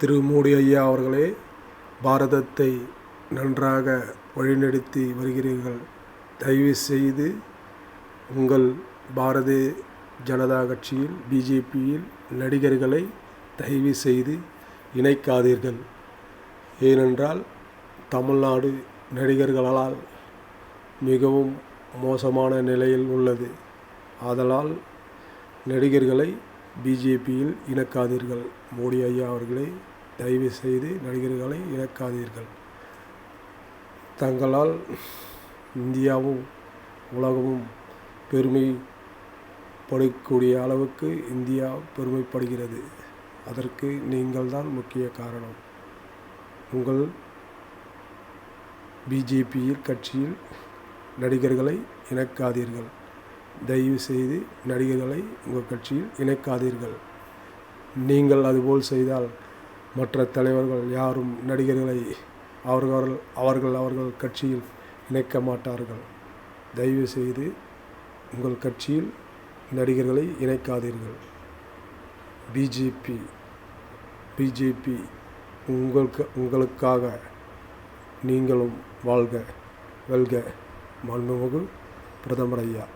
திருமூடி ஐயா அவர்களே பாரதத்தை நன்றாக வழிநடத்தி வருகிறீர்கள். தயவு செய்து உங்கள் பாரதிய ஜனதா கட்சியில் பிஜேபியில் நடிகர்களை தயவு செய்து இணைக்காதீர்கள். ஏனென்றால் தமிழ்நாடு நடிகர்களால் மிகவும் மோசமான நிலையில் உள்ளது. ஆதலால் நடிகர்களை பிஜேபியில் இணக்காதீர்கள். மோடி ஐயா அவர்களை தயவு செய்து நடிகர்களை இணக்காதீர்கள். தங்களால் இந்தியாவும் உலகமும் பெருமைப்படக்கூடிய அளவுக்கு இந்தியா பெருமைப்படுகிறது. அதற்கு நீங்கள்தான் முக்கிய காரணம். உங்கள் பிஜேபியில் கட்சியில் நடிகர்களை இணக்காதீர்கள். தயவு செய்து நடிகர்களை உங்கள் கட்சியில் இணைக்காதீர்கள். நீங்கள் அதுபோல் செய்தால் மற்ற தலைவர்கள் யாரும் நடிகர்களை அவர்கள் அவர்கள் அவர்கள் கட்சியில் இணைக்க மாட்டார்கள். தயவு செய்து உங்கள் கட்சியில் நடிகர்களை இணைக்காதீர்கள். பிஜேபி பிஜேபி உங்களுக்கு உங்களுக்காக நீங்களும் வாழ்க வெல்க. மாண்புமிகு பிரதமர் ஐயா.